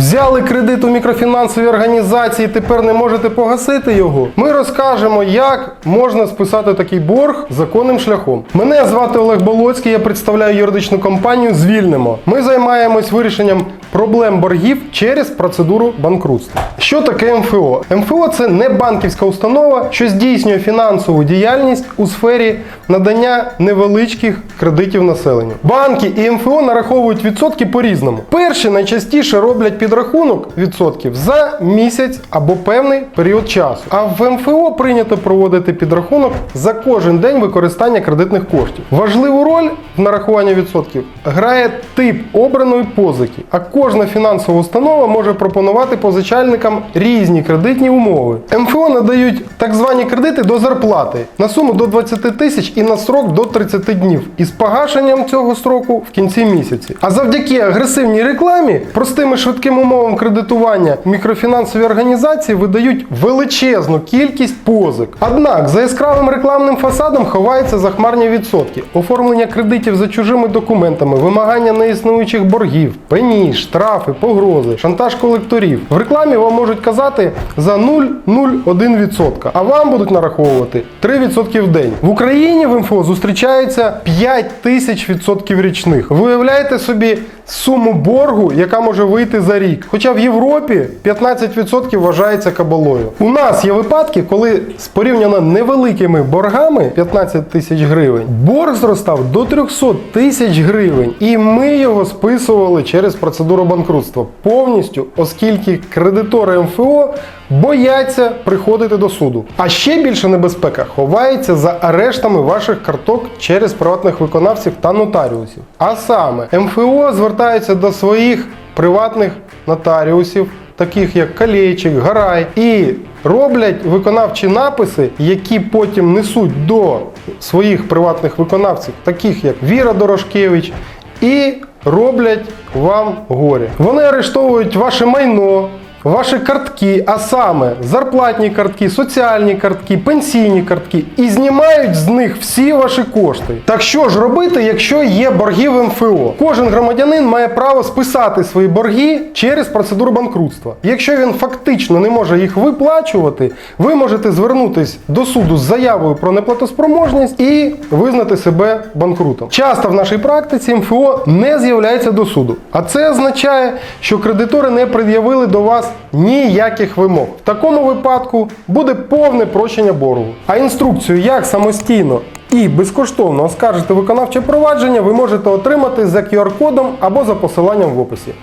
Взяли кредит у мікрофінансовій організації, тепер не можете погасити його. Ми розкажемо, як можна списати такий борг законним шляхом. Мене звати Олег Болоцький, я представляю юридичну компанію Звільнимо. Ми займаємось вирішенням проблем боргів через процедуру банкрутства. Що таке МФО? МФО це не банківська установа, що здійснює фінансову діяльність у сфері надання невеличких кредитів населенню. Банки і МФО нараховують відсотки по-різному. Перші найчастіше роблять підрахунок відсотків за місяць або певний період часу. А в МФО прийнято проводити підрахунок за кожен день використання кредитних коштів. Важливу роль в нарахуванні відсотків грає тип обраної позики, а кожна фінансова установа може пропонувати позичальникам різні кредитні умови. МФО надають так звані кредити до зарплати на суму до 20 тисяч і на срок до 30 днів із погашенням цього строку в кінці місяці. А завдяки агресивній рекламі, простим і швидким умовам кредитування мікрофінансові організації видають величезну кількість позик. Однак за яскравим рекламним фасадом ховаються захмарні відсотки, оформлення кредитів за чужими документами, вимагання неіснуючих боргів, пені, штрафи, погрози, шантаж колекторів. В рекламі вам можуть казати за 0,01%, а вам будуть нараховувати 3% в день. В Україні в МФО зустрічається 5 тисяч відсотків річних. Ви уявляєте собі суму боргу, яка може вийти за рік. Хоча в Європі 15% вважається кабалою. У нас є випадки, коли з порівняно невеликими боргами 15 тисяч гривень, борг зростав до 300 тисяч гривень, і ми його списували через процедуру банкрутства повністю, оскільки кредитори МФО бояться приходити до суду. А ще більша небезпека ховається за арештами ваших карток через приватних виконавців та нотаріусів. А саме МФО звертаються до своїх приватних нотаріусів, таких як Калєчик, Гарай, і роблять виконавчі написи, які потім несуть до своїх приватних виконавців, таких як Віра Дорошкевич, і роблять вам горе. Вони арештовують ваше майно. Ваші картки, а саме зарплатні картки, соціальні картки, пенсійні картки, і знімають з них всі ваші кошти. Так що ж робити, якщо є борги в МФО? Кожен громадянин має право списати свої борги через процедуру банкрутства. Якщо він фактично не може їх виплачувати, ви можете звернутись до суду з заявою про неплатоспроможність і визнати себе банкрутом. Часто в нашій практиці МФО не з'являється до суду, а це означає, що кредитори не пред'явили до вас ніяких вимог. В такому випадку буде повне прощення боргу. А інструкцію, як самостійно і безкоштовно оскаржити виконавче провадження, ви можете отримати за QR-кодом або за посиланням в описі.